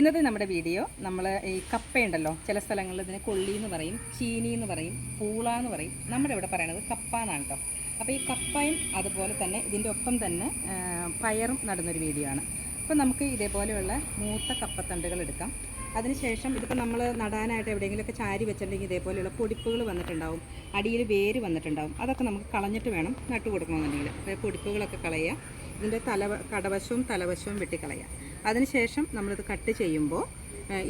ഇന്നത്തെ നമ്മുടെ വീഡിയോ നമ്മൾ ഈ കപ്പയുണ്ടല്ലോ ചില സ്ഥലങ്ങളിൽ ഇതിന് കൊള്ളി എന്ന് പറയും ചീനി എന്ന് പറയും പൂള എന്ന് പറയും. നമ്മുടെ ഇവിടെ പറയണത് കപ്പ എന്നാണ് കേട്ടോ അപ്പോൾ ഈ കപ്പയും അതുപോലെ തന്നെ ഇതിന്റെ ഒപ്പം തന്നെ പയറും നടുന്നൊരു വീഡിയോ ആണ്. അപ്പോൾ നമുക്ക് ഇതേപോലെയുള്ള മൂത്ത കപ്പത്തണ്ടുകൾ എടുക്കാം. അതിനുശേഷം ഇതിപ്പോൾ നമ്മൾ നടാനായിട്ട് എവിടെയെങ്കിലുമൊക്കെ ചാരി വെച്ചിട്ടുണ്ടെങ്കിൽ ഇതേപോലെയുള്ള പൊടിപ്പുകൾ വന്നിട്ടുണ്ടാവും. അടിയിൽ വേര് വന്നിട്ടുണ്ടാവും. അതൊക്കെ നമുക്ക് കളഞ്ഞിട്ട് വേണം നട്ടു കൊടുക്കണമെന്നുണ്ടെങ്കിൽ പൊടിപ്പുകളൊക്കെ കളയുക. ഇതിന്റെ തല കടവശവും തലവശവും വെട്ടിക്കളയുക. അതിനുശേഷം നമ്മളിത് കട്ട് ചെയ്യുമ്പോൾ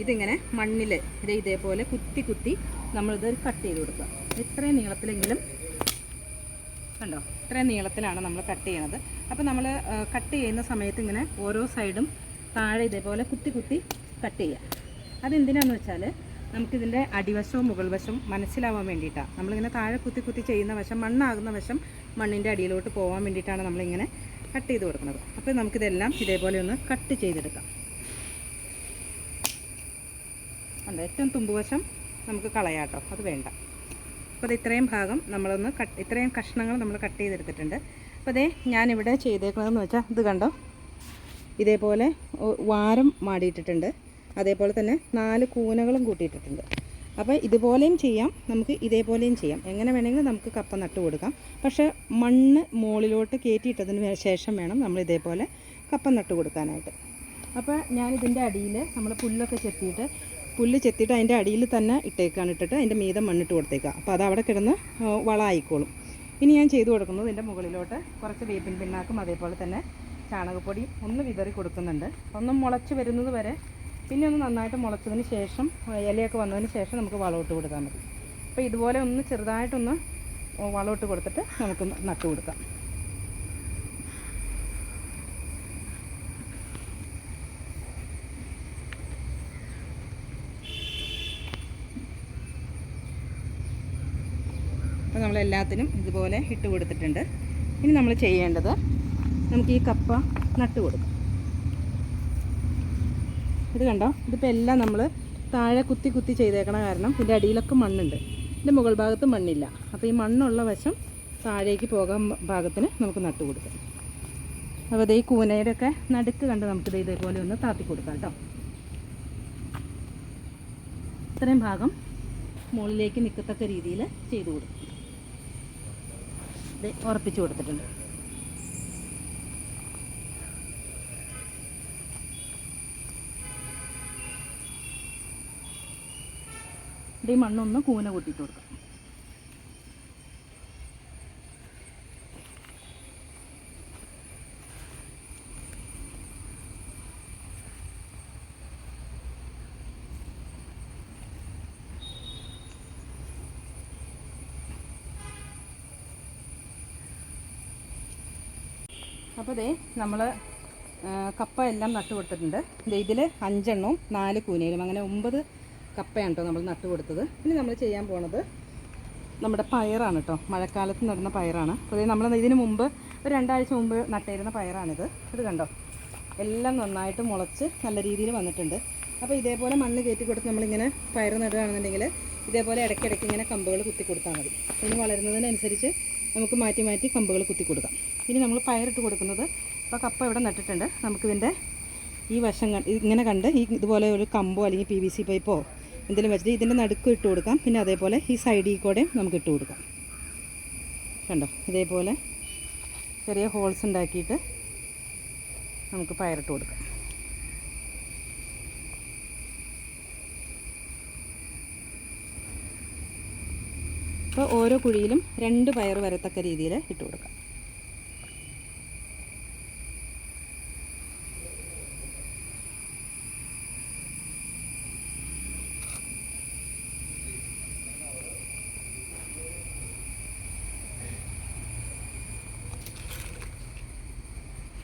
ഇതിങ്ങനെ മണ്ണിൽ ഇത് ഇതേപോലെ കുത്തി കുത്തി നമ്മളിത് കട്ട് ചെയ്ത് കൊടുക്കുക. ഇത്രയും നീളത്തിലെങ്കിലും കണ്ടോ? ഇത്രയും നീളത്തിലാണ് നമ്മൾ കട്ട് ചെയ്യണത്. അപ്പോൾ നമ്മൾ കട്ട് ചെയ്യുന്ന സമയത്ത് ഇങ്ങനെ ഓരോ സൈഡും താഴെ ഇതേപോലെ കുത്തി കുത്തി കട്ട് ചെയ്യുക അതെന്തിനാന്ന് വെച്ചാൽ നമുക്കിതിന്റെ അടിവശവും മുകൾ വശവും മനസ്സിലാവാൻ വേണ്ടിയിട്ടാണ് നമ്മളിങ്ങനെ താഴെ കുത്തി കുത്തി ചെയ്യുന്ന വശം മണ്ണാകുന്ന വശം മണ്ണിന്റെ അടിയിലോട്ട് പോകാൻ വേണ്ടിയിട്ടാണ് നമ്മളിങ്ങനെ കട്ട് ചെയ്ത് കൊടുക്കുന്നത്. അപ്പോൾ നമുക്കിതെല്ലാം ഇതേപോലെ ഒന്ന് കട്ട് ചെയ്തെടുക്കാം. ഉണ്ട് ഏറ്റവും തുമ്പുവശം നമുക്ക് കളയാട്ടോ അത് വേണ്ട. അപ്പോൾ അത് ഇത്രയും ഭാഗം നമ്മളൊന്ന് കട്ട് ഇത്രയും കഷ്ണങ്ങൾ നമ്മൾ കട്ട് ചെയ്തെടുത്തിട്ടുണ്ട്. അപ്പോൾ അതേ ഞാനിവിടെ ചെയ്തേക്കുന്നതെന്ന് വെച്ചാൽ ഇത് കണ്ടോ? ഇതേപോലെ വാരം മാടിയിട്ടിട്ടുണ്ട്. അതേപോലെ തന്നെ നാല് കൂനകളും കൂട്ടിയിട്ടിട്ടുണ്ട്. അപ്പോൾ ഇതുപോലെയും ചെയ്യാം. നമുക്ക് ഇതേപോലെയും ചെയ്യാം. എങ്ങനെ വേണമെങ്കിലും നമുക്ക് കപ്പ നട്ട് കൊടുക്കാം. പക്ഷേ മണ്ണ് മുകളിലോട്ട് കയറ്റിയിട്ടതിന് ശേഷം വേണം നമ്മൾ ഇതേപോലെ കപ്പ നട്ട് കൊടുക്കാനായിട്ട്. അപ്പോൾ ഞാനിതിന്റെ അടിയിൽ നമ്മൾ പുല്ലൊക്കെ ചെത്തിയിട്ട് പുല്ല് ചെത്തിയിട്ട് അതിന്റെ അടിയിൽ തന്നെ ഇട്ടേക്കാണ് ഇട്ടിട്ട് അതിന്റെ മീതം മണ്ണിട്ട് കൊടുത്തേക്കാം. അപ്പോൾ അത് അവിടെ കിടന്ന് വളമായിക്കോളും. ഇനി ഞാൻ ചെയ്തു കൊടുക്കുന്നത് ഇതിന്റെ മുകളിലോട്ട് കുറച്ച് വേപ്പിൻ പിണ്ണാക്കും അതേപോലെ തന്നെ ചാണകപ്പൊടിയും ഒന്ന് വിതറി കൊടുക്കുന്നുണ്ട്. ഒന്ന് മുളച്ച് വരുന്നത് വരെ പിന്നെ ഒന്ന് നന്നായിട്ട് മുളച്ചതിന് ശേഷം ഇലയൊക്കെ വന്നതിന് ശേഷം നമുക്ക് വളമിട്ട് കൊടുക്കാൻ മതി. അപ്പോൾ ഇതുപോലെ ഒന്ന് ചെറുതായിട്ടൊന്ന് വളമിട്ട് കൊടുത്തിട്ട് നമുക്ക് നട്ടു കൊടുക്കാം. അപ്പോൾ നമ്മൾ നമ്മളെല്ലാത്തിനും ഇതുപോലെ ഇട്ട് കൊടുത്തിട്ടുണ്ട്. ഇനി നമ്മൾ ചെയ്യേണ്ടത് നമുക്ക് ഈ കപ്പ നട്ട് കൊടുക്കാം. ഇത് കണ്ടോ? ഇതിപ്പോൾ എല്ലാം നമ്മൾ താഴെ കുത്തി കുത്തി ചെയ്തേക്കണ കാരണം ഇതിന്റെ അടിയിലൊക്കെ മണ്ണുണ്ട്. ഇതിന്റെ മുകൾ ഭാഗത്ത് മണ്ണില്ല. അപ്പോൾ ഈ മണ്ണുള്ള വശം താഴേക്ക് പോകാൻ ഭാഗത്തിന് നമുക്ക് നട്ടു കൊടുക്കാം. അപ്പോൾ അതേ കൂനയുടെ ഒക്കെ നടുക്ക് കണ്ട് നമുക്കിത് ഇതേപോലെ ഒന്ന് താത്തി കൊടുക്കാം കേട്ടോ. ഇത്രയും ഭാഗം മുകളിലേക്ക് നിൽക്കത്തക്ക രീതിയിൽ ചെയ്തു കൊടുക്കും. ഉറപ്പിച്ചു കൊടുത്തിട്ടുണ്ട്. ഈ മണ്ണൊന്ന് കൂന കൂട്ടിയിട്ട് കൊടുക്കാം. അപ്പോൾ ദേ നമ്മൾ കപ്പ എല്ലാം നട്ടു കൊടുത്തിട്ടുണ്ട് ഇതിൽ അഞ്ചെണ്ണവും നാല് കൂനയിലും. അങ്ങനെ ഒമ്പത് കപ്പയാണ് കേട്ടോ നമ്മൾ നട്ടു കൊടുത്തത്. ഇനി നമ്മൾ ചെയ്യാൻ പോണത് നമ്മുടെ പയറാണ് കേട്ടോ മഴക്കാലത്ത് നടുന്ന പയറാണ്. അപ്പോൾ നമ്മൾ ഇതിന് മുമ്പ് ഒരു രണ്ടാഴ്ച മുമ്പ് നട്ടിരുന്ന പയറാണിത്. ഇത് കണ്ടോ? എല്ലാം നന്നായിട്ട് മുളച്ച് നല്ല രീതിയിൽ വന്നിട്ടുണ്ട്. അപ്പോൾ ഇതേപോലെ മണ്ണ് കയറ്റി കൊടുത്ത് നമ്മളിങ്ങനെ പയർ നടുകയാണെന്നുണ്ടെങ്കിൽ ഇതേപോലെ ഇടയ്ക്കിടയ്ക്ക് ഇങ്ങനെ കമ്പുകൾ കുത്തി കൊടുത്താൽ മതി. ഇനി വളരുന്നതിനനുസരിച്ച് നമുക്ക് മാറ്റി മാറ്റി കമ്പുകൾ കുത്തി കൊടുക്കാം. ഇനി നമ്മൾ പയറിട്ട് കൊടുക്കുന്നത് അപ്പോൾ കപ്പ ഇവിടെ നട്ടിട്ടുണ്ട്. നമുക്കിതിന്റെ ഈ വശം ഇങ്ങനെ കണ്ട് ഈ ഇതുപോലെ ഒരു കമ്പോ അല്ലെങ്കിൽ പി വി സി പൈപ്പോ എന്തെങ്കിലും വെച്ചിട്ട് ഇതിന്റെ നടുക്ക് ഇട്ട് കൊടുക്കാം. പിന്നെ അതേപോലെ ഈ സൈഡിൽ കൂടെയും നമുക്ക് ഇട്ട് കൊടുക്കാം. കണ്ടോ? ഇതേപോലെ ചെറിയ ഹോൾസ് ഉണ്ടാക്കിയിട്ട് നമുക്ക് പയറിട്ട് കൊടുക്കാം. അപ്പോൾ ഓരോ കുഴിയിലും രണ്ട് പയർ വരത്തക്ക രീതിയിൽ ഇട്ട് കൊടുക്കാം.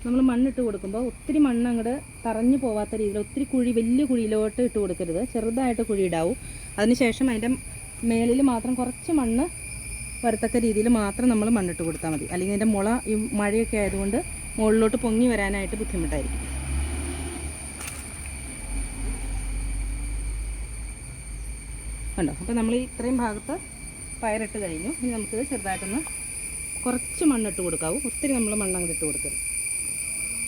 നമ്മൾ മണ്ണിട്ട് കൊടുക്കുമ്പോൾ ഒത്തിരി മണ്ണ് അങ്ങോട്ട് തറഞ്ഞു പോവാത്ത രീതിയിൽ ഒത്തിരി കുഴി വലിയ കുഴിയിലോട്ട് ഇട്ട് കൊടുക്കരുത്. ചെറുതായിട്ട് കുഴി ഇടാവൂ അതിനുശേഷം അതിന്റെ മേളിൽ മാത്രം കുറച്ച് മണ്ണ് വരത്തക്ക രീതിയിൽ മാത്രം നമ്മൾ മണ്ണിട്ട് കൊടുത്താൽ മതി. അല്ലെങ്കിൽ അതിന്റെ മുള ഈ മഴയൊക്കെ ആയതുകൊണ്ട് മുകളിലോട്ട് പൊങ്ങി വരാനായിട്ട് ബുദ്ധിമുട്ടായിരിക്കും. കണ്ടോ? അപ്പോൾ നമ്മൾ ഇത്രയും ഭാഗത്ത് പയറിട്ട് കഴിഞ്ഞു. ഇനി നമുക്കിത് ചെറുതായിട്ടൊന്ന് കുറച്ച് മണ്ണിട്ട് കൊടുക്കാവൂ. ഒത്തിരി നമ്മൾ മണ്ണങ്ങോട്ട് ഇട്ട് കൊടുക്കരുത്.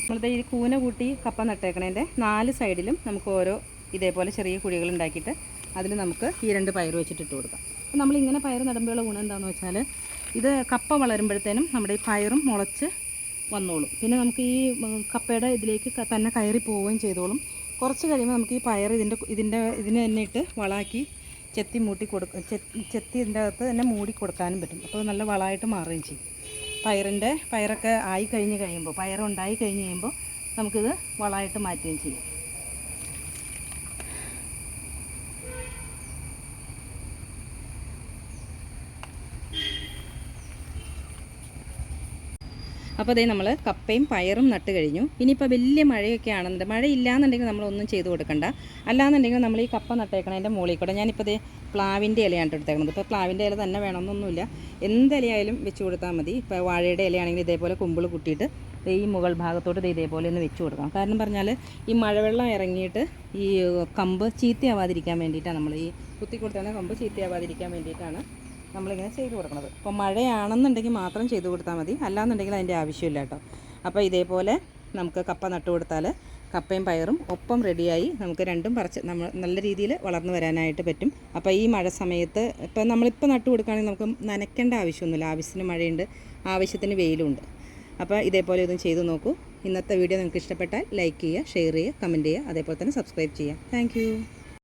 നമ്മളിത് ഈ കൂന കൂട്ടി കപ്പ നട്ടേക്കണേന്റെ നാല് സൈഡിലും നമുക്ക് ഓരോ ഇതേപോലെ ചെറിയ കുഴികൾ ഉണ്ടാക്കിയിട്ട് അതിൽ നമുക്ക് ഈ രണ്ട് പയർ വെച്ചിട്ട് ഇട്ട് കൊടുക്കാം. അപ്പോൾ നമ്മളിങ്ങനെ പയർ നടുമ്പോഴുള്ള ഗുണം എന്താണെന്ന് വെച്ചാൽ ഇത് കപ്പ വളരുമ്പോഴത്തേനും നമ്മുടെ ഈ പയറും മുളച്ച് വന്നോളും. പിന്നെ നമുക്ക് ഈ കപ്പയുടെ ഇതിലേക്ക് തന്നെ കയറി പോവുകയും ചെയ്തോളും. കുറച്ച് കഴിയുമ്പോൾ നമുക്ക് ഈ പയർ ഇതിന്റെ ഇതിന്റെ ഇതിന് തന്നെ ഇട്ട് വളാക്കി ചെത്തി മൂട്ടി കൊടുക്ക ചെത്തി ഇതിന്റെ അകത്ത് തന്നെ മൂടി കൊടുക്കാനും പറ്റും. അപ്പോൾ നല്ല വളമായിട്ട് മാറുകയും ചെയ്യും. പയറിന്റെ പയറൊക്കെ ആയി കഴിഞ്ഞ് കഴിയുമ്പോൾ പയറുണ്ടായി കഴിഞ്ഞ് കഴിയുമ്പോൾ നമുക്കിത് വളമായിട്ട് മാറ്റുകയും ചെയ്യും. അപ്പോൾ അതേ നമ്മൾ കപ്പയും പയറും നട്ട് കഴിഞ്ഞു. ഇനിയിപ്പോൾ വലിയ മഴയൊക്കെ ആണെന്നുണ്ട് മഴ ഇല്ലാന്നുണ്ടെങ്കിൽ നമ്മളൊന്നും ചെയ്ത് കൊടുക്കണ്ട. അല്ലാന്നുണ്ടെങ്കിൽ നമ്മൾ ഈ കപ്പ നട്ടേക്കണം അതിന്റെ മുകളിൽ കൂടെ ഞാനിപ്പോൾ ദേ പ്ലാവിന്റെ ഇലയാണ് എടുത്തേക്കുന്നത് ഇപ്പോൾ പ്ലാവിന്റെ ഇല തന്നെ വേണമെന്നൊന്നുമില്ല. എന്ത് ഇലയായാലും വെച്ച് കൊടുത്താൽ മതി. ഇപ്പോൾ വാഴയുടെ ഇലയാണെങ്കിൽ ഇതേപോലെ കുമ്പിൾ കുട്ടിയിട്ട് ഈ മുകൾ ഭാഗത്തോട്ട് ഇതേപോലെ ഒന്ന് വെച്ച് കൊടുക്കാം കാരണം പറഞ്ഞാൽ ഈ മഴവെള്ളം ഇറങ്ങിയിട്ട് ഈ കമ്പ് ചീത്തയാവാതിരിക്കാൻ വേണ്ടിയിട്ടാണ് നമ്മൾ ഈ കുത്തി കൊടുത്താണ് കമ്പ് ചീത്തയാവാതിരിക്കാൻ വേണ്ടിയിട്ടാണ് നമ്മളിങ്ങനെ ചെയ്ത് കൊടുക്കുന്നത് അപ്പോൾ മഴയാണെന്നുണ്ടെങ്കിൽ മാത്രം ചെയ്ത് കൊടുത്താൽ മതി. അല്ലാന്നുണ്ടെങ്കിൽ അതിന്റെ ആവശ്യമില്ല കേട്ടോ. അപ്പോൾ ഇതേപോലെ നമുക്ക് കപ്പ നട്ടു കൊടുത്താൽ കപ്പയും പയറും ഒപ്പം റെഡിയായി നമുക്ക് രണ്ടും പറിച്ച് നമ്മൾ നല്ല രീതിയിൽ വളർന്നു വരാനായിട്ട് പറ്റും. അപ്പോൾ ഈ മഴ സമയത്ത് ഇപ്പോൾ നമ്മളിപ്പോൾ നട്ടു കൊടുക്കുകയാണെങ്കിൽ നമുക്ക് നനയ്ക്കേണ്ട ആവശ്യമൊന്നുമില്ല. ആവശ്യത്തിന് മഴയുണ്ട് ആവശ്യത്തിന് വെയിലുണ്ട്. അപ്പോൾ ഇതേപോലെ ഇതും ചെയ്തു നോക്കൂ. ഇന്നത്തെ വീഡിയോ നിങ്ങൾക്ക് ഇഷ്ടപ്പെട്ടാൽ ലൈക്ക് ചെയ്യുക ഷെയർ ചെയ്യുക കമന്റ് ചെയ്യുക അതേപോലെ തന്നെ സബ്സ്ക്രൈബ് ചെയ്യുക. താങ്ക്